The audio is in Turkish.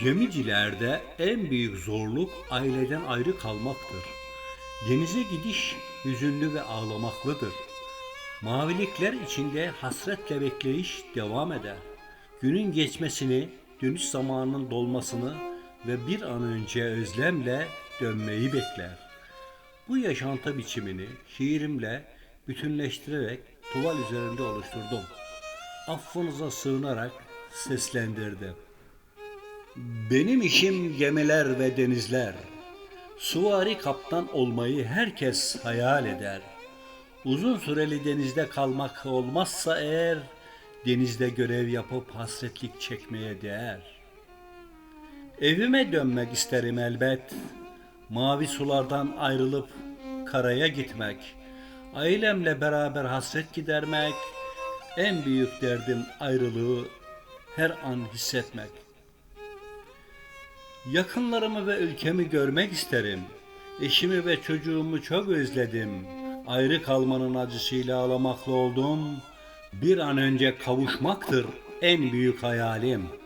Gemicilerde en büyük zorluk aileden ayrı kalmaktır. Denize gidiş hüzünlü ve ağlamaklıdır. Mavilikler içinde hasretle bekleyiş devam eder. Günün geçmesini, dönüş zamanının dolmasını ve bir an önce özlemle dönmeyi bekler. Bu yaşantı biçimini şiirimle bütünleştirerek tuval üzerinde oluşturdum. Affınıza sığınarak seslendirdim. Benim işim gemiler ve denizler. Suvari kaptan olmayı herkes hayal eder. Uzun süreli denizde kalmak olmazsa eğer, denizde görev yapıp hasretlik çekmeye değer. Evime dönmek isterim elbet. Mavi sulardan ayrılıp karaya gitmek. Ailemle beraber hasret gidermek. En büyük derdim ayrılığı her an hissetmek. Yakınlarımı ve ülkemi görmek isterim. Eşimi ve çocuğumu çok özledim. Ayrı kalmanın acısıyla ağlamaklı oldum. Bir an önce kavuşmaktır en büyük hayalim.''